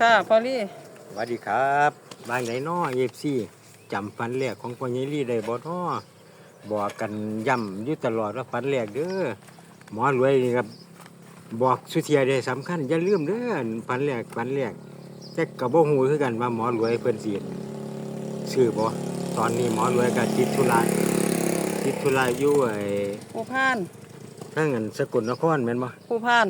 ค่ะพอลี่สวัสดีครับบ้านไหนน้อเอฟซีจำฟันแรกของพ่อใหญ่ลี่ได้บ่น้อบอกกันย่ำอยู่ตลอดว่าฟันแรกเด้อหมอรวยนี่ครับบอกสุเทียได้สำคัญอย่าลืมเด้อฟันแรกฟันแรกแต่กระบ่ฮู้คือกันว่าหมอรวยเพิ่นสิซื้อบ่ตอนนี้หมอรวยก็ติดธุระติดธุระอยู่ไอ้ผู้พานทางอันสกลนครแม่นบ่ผู้พาน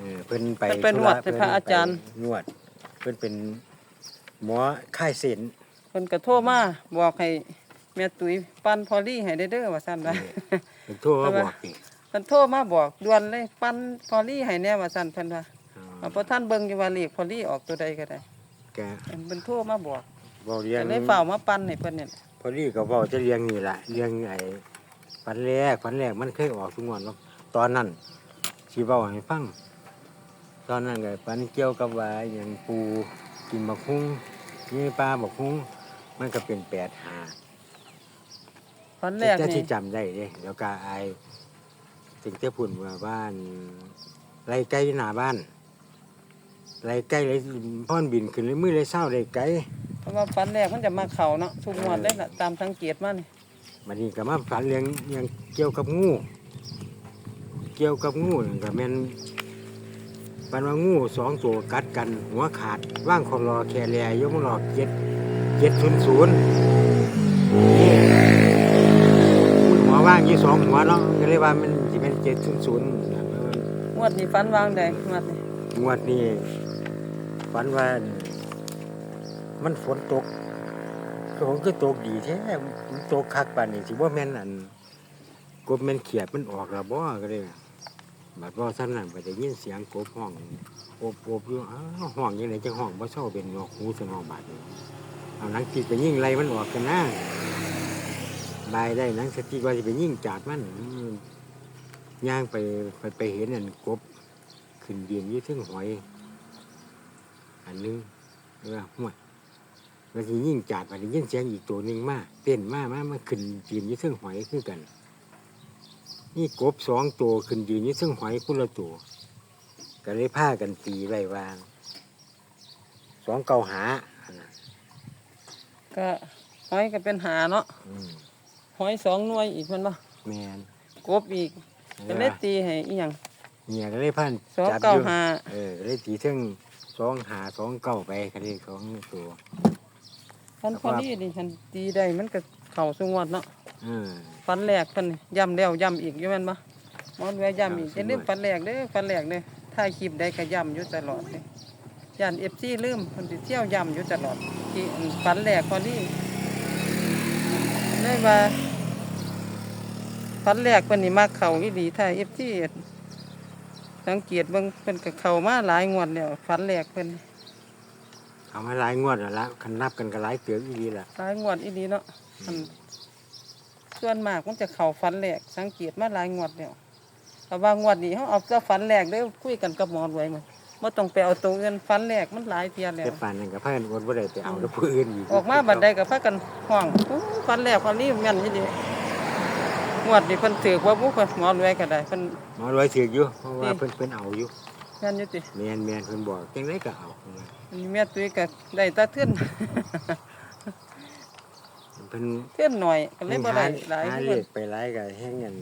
เออเพิ่นไปเพิ่นเป็นธุหนวดเป็นพระอาจารย์ ไปนวด เพิ่นเป็นหมอค่ายเส้นเพิ่นก็โทรมาบอกให้แม่ตุ้ยปั้นพอลี่ให้ได้เด้อว่าซั่นว่า เพิ่นโทรมาบอกนี่เพิ่นโทรมาบอกด่วนเลยปั้นพอลี่ให้แน่ว่าซั่นเพิ่นว่าอ๋อเอาเพราะท่านเบิ่งอยู่ว่าเลขพอลี่ออกตัวใดก็ได้แกเพิ่นโทรมาบอกเว้าเรียก็งเลยเฝ้ามาปั้นให้เพิ่นนี่พอดีก็เว้าจะเรียงนี่ล่ะเรียงไอ้ฝันแรกฝันแรกมันเคยออกทุกงวดเนาะตอนนั้นสิเว้าให้ฟัง ตอนนั้นก็ฝันเกี่ยวกับว่าอหย่างปูกินบักฮุ้งมีปลาบักฮุ้งมันก็เป็น8 5ฟันแรกจะสินี่จำได้เด้แล้วก็ไอ้ถึงจะพูดว่าบ้านไรไก่หน้าบ้านไรไก่เลยพ่อนบินขึ้นเลยมือเลยเศร้าเลยไก่เพราะว่าฟันแรกมันจะมาเข้าเนาะทุกงวดเลยล่ะตามสังเกตมานี่มันนี่ก็มาฝันเรื่องอยังเกี่ยวกับงู เกี่ยวกับงูนั่นก็แม่น ฝันว่างูสองตัวกัดกัน หัวขาดว่างคอรอแคแลยกมันออกเจ็ดเจ็ดศูนย์ศูนย์นี่หัวว่างยี่สองหัวเนาะก็เลยว่ามันจะเป็นเจ็ดศูนย์ศูนย์งวดนี้ฟันวางได้งวดนี้งวดนี้ฝันว่ามันฝนตกก็ผมก็ตกดีแท้มันตกคักปานนี้สิว่าแม่นอันกบแม่นเขียดมันออกแล้วบ่ก็เลย บัดว่าซ้ำนั้นไปได้ยินเสียงกบห้องโอบโอบอยู่อ้าวห้องยังไงจังห้องบ่เศร้าเป็นหนวกหูสนองบาดนี้เอาหนังติไปยิ่งไรมันออกกันนะบายได้หนังสติว่าสิไปยิ่งจัดมันย่างไปไปไปเห็นอันกบขึ้นเบียนยี่ถึงหอย อันนึงเออห่วยมันสิยิ่งจัดไปยิ่งเสียงอีกตัวหนึ่งมากเต้นมากมากมาขึ้นเดียนยี่ถึงหอยคือกัน นี่กบสองตัวขึ้นยืนอยี่ถึงหอยคนละตัวก็เลยพากันตีไว้วางสองเกาหาอันน่ะก็หอยก็เป็นหาเนาะอืมหอยสองหน่วยอีกแมันบ่แมนกบอีกก็เลยตีให้อีหยังเนี่ยก็เลยพันสองจับเก้าอยู่หาเออก็เลยตีถึงสองหาสองเก้าไปก็เลยสองตัวฟันพอดีดิฉันตีได้มันก็เข้าสงวดเนาะเออ ฟันแรกเพิ่นย้ำแล้วย้ำอีกอยู่แม่นบ่หมอนไว้ย้ำอีกครับอย่าลืมฟันแรกเด้อฟันแรกเด้อถ่ายคลิปได้ก็ย้ำอยู่ตลอดเด้ย่าน FC ลืมเพิ่นสิเที่ยวย้ำอยู่ตลอดที่อันฟันแรกพอดีเลยว่าฟันแรกเพิ่นนี่มาเข้าอีหลีถ่าย FC สังเกตเบิ่งเพิ่นก็เข้ามาหลายงวดแล้วฟันแรกเพิ่นเอามาหลายงวดแล้วละคันนับกันก็หลายเตืออีดีละหลายงวดอีหลีเนาะอัน ส่วนมากมันจะเข้าฟันแรกสังเกตมาหลายงวดแล้วแต่ว่างวดนี้เฮาเอาแต่ฟันแรกเด้อคุยกันกับหมอรวยมันบ่ต้องไปเอาตัวอื่นฟันแรกมันหลายเที่ยแล้วแต่ป่านนั้นก็พากันอดบ่ได้ไปเอาแล้วผู้อื่นอีกออกมาบัดใดก็พากันห้องอู้ฟันแรกฟันนี้แม่นอีหลีงวดนี้เพิ่นถือว่าบ่เพิ่นหมอรวยก็ได้เพิ่นหมอรวยถืออยู่เพราะว่านี่เพิ่นเพิ่นเอาอยู่แม่นอยู่ติแม่นแม่นเพิ่นบอกจังไดก็เอาอันนี้แม่ตุ้ยก็ได้แตาเทื่อน เพิ่นเทื่อนหน่อยก็เลยบ่ได้หลายหาคือเลเพิ่นขไปหลายก็แฮงกัน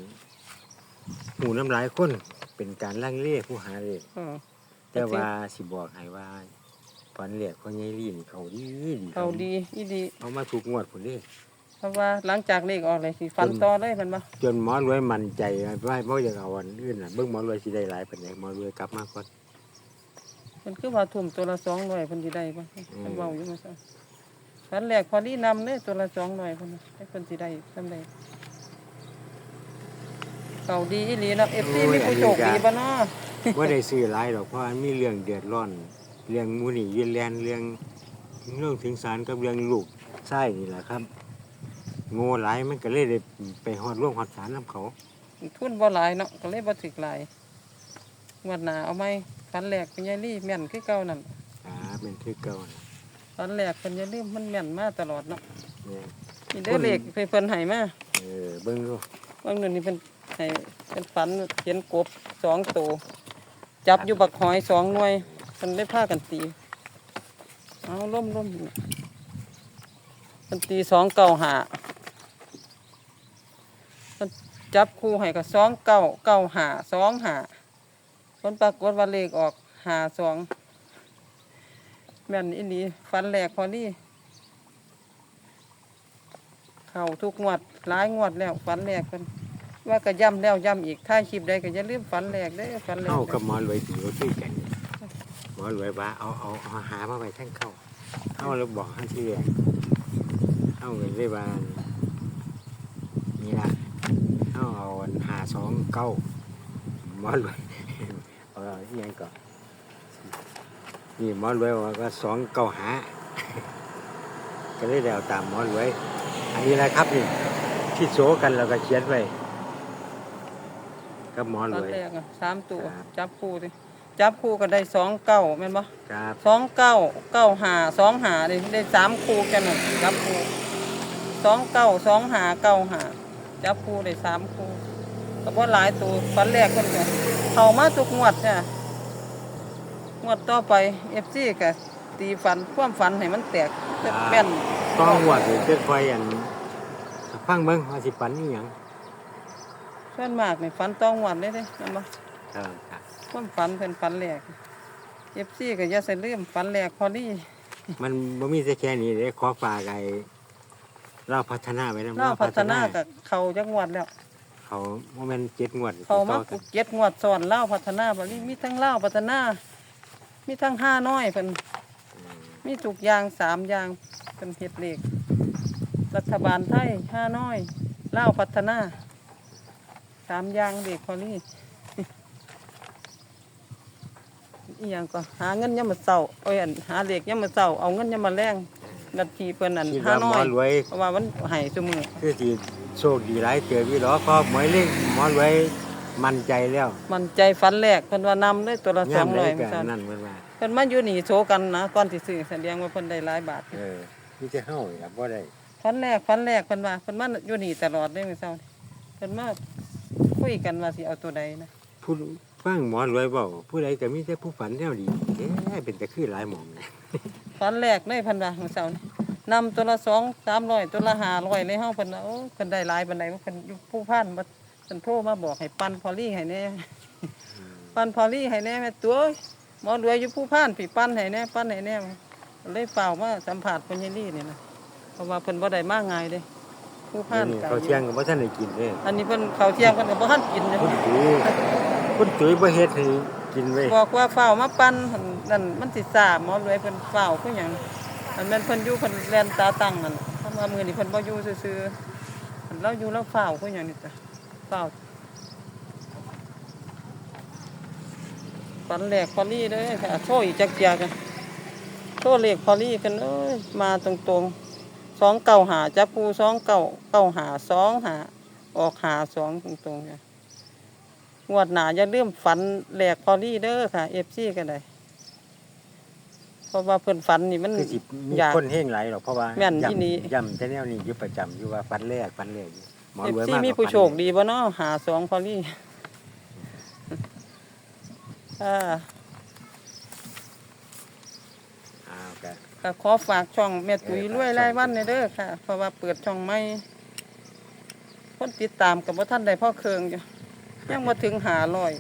หูน้ำลายคนเป็นการลังเลผู้หาเลขเออแต่ว่าสิบอกให้ว่าฝันเลขของยายลี่นี่เขาดีดีเขาดีอีดีเอามาถูกงวดพุ่นเด้ เพราะว่าหลังจากเลขออกเลยสิฟันต่อเลยแมันบ่จนหมอรวยมั่นใจว่าบ่อยากเอาอันอื่นน่ะเบิ่งหมอรวยสิได้หลายปานใดหมอรวยกลับมาก่อนเพิ่นคือว่าทุ่มตัวละ200เพิ่นสิได้บ่เพิ่นเว้าอยู่ว่าซั่น ฟันแรกพอดีนำเด้ตัวละ200เพิ่นน่ะให้เพิ่นสิได้ซำใดเขาดีอีหลีเนาะ FC มีผู้โชคดีบ่เนาะว่าได้ซื้อหลายดอกเพราะมันมีเรื่องเดือดร้อน เรื่องหมูนี่ยืนแลนเรื่องเรื่องถึงศาลกับเรื่องลูกไส้นี่แหละครับ โง่หลายมันก็เลยได้ไปฮอดร่วงฮอดศาลนํเขาทุนบ่หลายเนาะก็เลยบ่ถึกหลายงวดหน้าเอาไหมฟันแรกเป็นยายลี่แม่นคือเก่านั่นอ่าเป็นคือเก่านะ ฟันแรกเพิ่นอย่าลืมมันแม่นมาตลอดเนาะเนี่ยนี่เด้อเลขเพิ่นให้มาเออเบิ่งดูบางเดือนนี้เป็นให้เป็นฝันเห็นกบสองตัวจับอยู่บักหอยสองหน่วยมันได้พากันตีเอาล่มล่มมันตีสองเก้าหามันจับคู่ให้กับสองเก้าเก้าหาสองหาผลปรากฏว่าเลขออกหาสอง แม่นอีนี้ฟันแหลกพอนี่เข่าทุกงวดหลายงวดแล้วฟันแหลกกันว่าก็ย่ำแล้วย่ำอีกถ้าคลิปใดก็อย่าลืมฟันแหลกได้อฟันแหลกเข้ากับหมอรวยตีก็คือกันหมอรวยว่าเอาเอาเอาหามาไว้ทั้งเข้าเข้าแล้วบอกให้ที่แรกเข้าเลยเลยว่านี่ละเข้าเอาอันหาสองเก้าหมอรวยเอาอหยังก่อน นี่หมอรวยว่าก็สองเก้าหาก็เลยได้เอาตามหมอรวย อันนี้แหละครับนี่ที่โซกันเราก็เขียนไว้กับหมอรฟันวยแหลกอะสามตัวครับ จับคู่ดิจับคู่ก็ได้สองเก้าแม่นบ่ครับสองเก้าเก้าหาสองหาได้ได้สามคู่กันน่ะจับคู่สองเก้าสองหาเก้าหาจับคู่ได้สามคู่ก็บ่หลายตัวฟันแรกคนก็เข้ามาทุกงวดจ้ะ งวดต่อไปเอฟซีก็ตีฟันความฝันให้มันแตกแม่นต้องหัวถึงจะคอยอันฟังเบิ่งว่าสิปันนี่หยังส่วนมากนี่ฝันต้องงวดได้เด้แม่นบ่ครับครับความฝันเป็นฝันแรกเอฟซีก็อย่าใส่ลืมฝันแรกพอดีมันบ่มีแต่แค่นี้เด้ขอฝากไอ้เราพัฒนาไว้นำเล่าพัฒนากับเขาจังหวัดแล้ว เขาบ่แม่นเจ็ดงวด เขามาต่อปกัลูนกเก็ดงวดสอนเล่าวพัฒนาบริมีทั้งเล่าวพัฒนา มีทั้งห้าน้อยเป็นมีทุกอย่างสามอย่างเป็นเฮ็ดเลขรัฐบาลไทยห้าน้อยเล่าวพัฒนาสามอย่างเด็กพอนี่อีหยังก็หาเงินยามมาเศร้าเอ้ยอันหาเลขยามมาเศร้าเอาเงินยามมาแรงนาทีเพิ่นอันคิดห้าว่าหน้มออยรวย เพราะว่ามันให้ซุมือคือสิโชคดีหลายเติบอยู่ดอกเพราะหมวยเล่งหมอรวย มั่นใจแล้วมันใจฝันแรกเพิ่นว่านำเลยตัวละสย่าอมงใดร้อยก็มื้อเช้านั่นเพิ่นว่าเพิ่นมาอยู่นี่โชว์กันนะก่อนสิซื้อแสดงว่าเพิ่นได้หลายบาทเออมีแต่เฮาอย่าบ่ได้ฟันแรกฟันแรกเพิ่นว่าเพิ่นมาอยู่นี่ตลอดเลยมื้อเช้านี่เพิ่นมาคุยกันว่าสิเอาตัวใดนะผู้ฟังหมอรวยเว้าผู้ใดก็มีแต่ผู้ฝันแนวดีเด้เป็นแต่คือหลายหม่อมนะฟันแรกเลยเพิ่นว่ามื้อเช้านี่นำตัวละ2 300ตัวละ500เลยเฮาเพิ่นว่าโอ้เพิ่นได้หลายปานใดว่าเพิ่นอยู่ผู้พันบ่ เพิ่นโทรมาบอกให้ปันพอลี่ให้แหน่ปันพอลี่ให้แหน่แม่ตัวเอ้ยหมอรวยอยู่ผู้พันพี่ปันให้แหน่ปันให้แหน่เลยเฝ้าวมาสัมภาษณ์เพิ่นยายลี่นี่นะเพราะว่าเพิ่นบ่ได้มาง่ายเด้ผู้พันนี่ไกลเขาวเที่ยงก็บ่ทันได้กินเด้อันนี้เพิ่นข้าวเที่ยงเพิ่นก็บ่ทันกินนะคุณตุ้ยคุณตุ้ยบ่เฮ็ดให้กินไว้บอกว่าเฝ้าวมาปั่นหั่นนั่นมันสิซ่าหมอรวยเพิ่นเฝ้าวคือหยังอันแม่นเพิ่นอยู่เพิ่นแล่นตาตั้งนั่นถ้ามามื้อนี้เพิ่นบ่อยู่ซื่อๆอันเราอยู่แล้วเฝ้าวคือหยังนี่จ้ะเฝ้าวปันแหลกพอลี่เด้อค่ะโทรอีกจักเกียกันโทรเลขพอลี่กันเอ้ยมาตรงๆสองเก้าหาจับปูสองเก้าเก้าหาสองหาออกหาสองตรงๆค่ะงวดหนาอย่าลืมฝันแหลกพอลี่เด้อค่ะเอฟซีกันเลยเพราะว่าเพิ่นฝันนี่มันคือสิมีอยาก คนเฮงหลายหรอกเพราะว่าแม่นอีหลีย้ำย้ำแต่แนวนี้อยู่ประจำอยู่ว่าฟันแรกฟันแรกอยู่ หมอเอฟรวยซีมากมีผู้โชคดีบ่เนาะหาสองพอลี่อ่าอ้าวก็ก็ขอฝากช่องแม่ตุ๋ยรวยรายวันในเด้อค่ะ เพราะว่าเปิดช่องใหม่คนติดตามกับว่าท่านใดพ่อเคืองอยู่ยังมาถึงหาลอย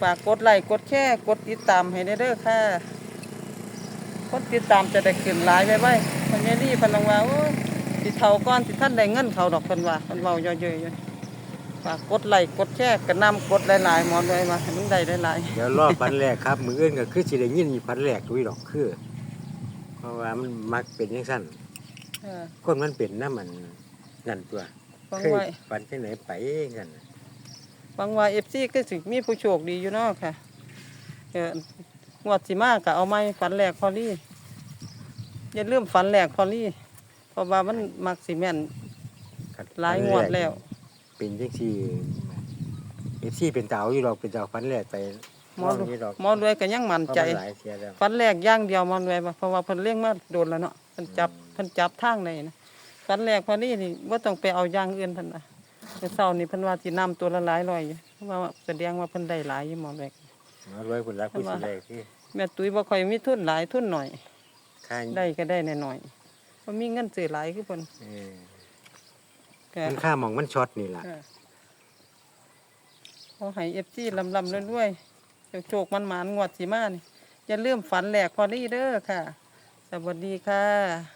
ฝากกดไลค์กดแชร์กดติดตามให้ได้เด้อค่ะ คนติดตามจะได้ขึ้นหลายไปไว้คนนี้นี่เพันลังว่าโอ้ย สิเท่าก้อนสิท่านได้เงินเขาดอกเพิ่นว่าเพิ่นเว้าเยอะๆอยู่ฝากกดไลค์กดแชร์กระนำกดหลายๆหมอนไว้มาให้มันได้หลายเดี๋ยวรอฟันแรกครับมืออื่นก็คือสิได้ยินมีฟันแรกด้วยดอกคือ เพราะว่ามันมักเป็นจังซั่นๆเออคนมันเป็นน้ำมันนั่นตัวฟังเคยไว้ฟันจังไหนไปกันฟังว่า FC ก็สิมีผู้โชคดีอยู่เนาะค่ะเอองวดสิมาก็เอาไม้ฝันแรกพอลี่อย่าลืมฝันแรกพอลี่ เพราะว่ามันมักสิแม่นครับหลายงวดแล้ว เป็นจังซี่เอฟซีเป็นเต๋าอยู่ดอกเป็นเต๋าฟันแรกไปหมอลองอยู่ดอกหมอรวยก็ยังมั่นเพราะใจมันหลายเสียแล้วฟันแรกอย่างเดียวมันไว้บ่เพราะว่าเพิ่นเลี้ยงมาโดนแล้วเนาะเพิ่นจับอืมเพิ่นจับทางในนะฟันแรกพอนี่นี่บ่ต้องไปเอาอย่างอื่นเพิ่นน่ะแต่เช้านี่เพิ่นว่าสินำตัวละหลายร้อยอยู่เพราะว่าแสดงว่าเพิ่นได้หลายอยู่หมอแรกหมอรวยผลลัพธ์ผู้สิแรกที่แม่ตุ้ยบ่ค่อยมีทุนหลายทุนหน่อยค่าได้ก็ได้หน่อยๆ บ่มีเงินซื้อหลายคือเพิ่นเออก็มันค่าหมองมันช็อตนี่ล่ะค่ะขอให้ FC ลำๆรวยๆโชคๆมันหมานๆงวดสิมานี่อย่าลืมฝันแหลกพอดีเด้อค่ะ สวัสดีค่ะ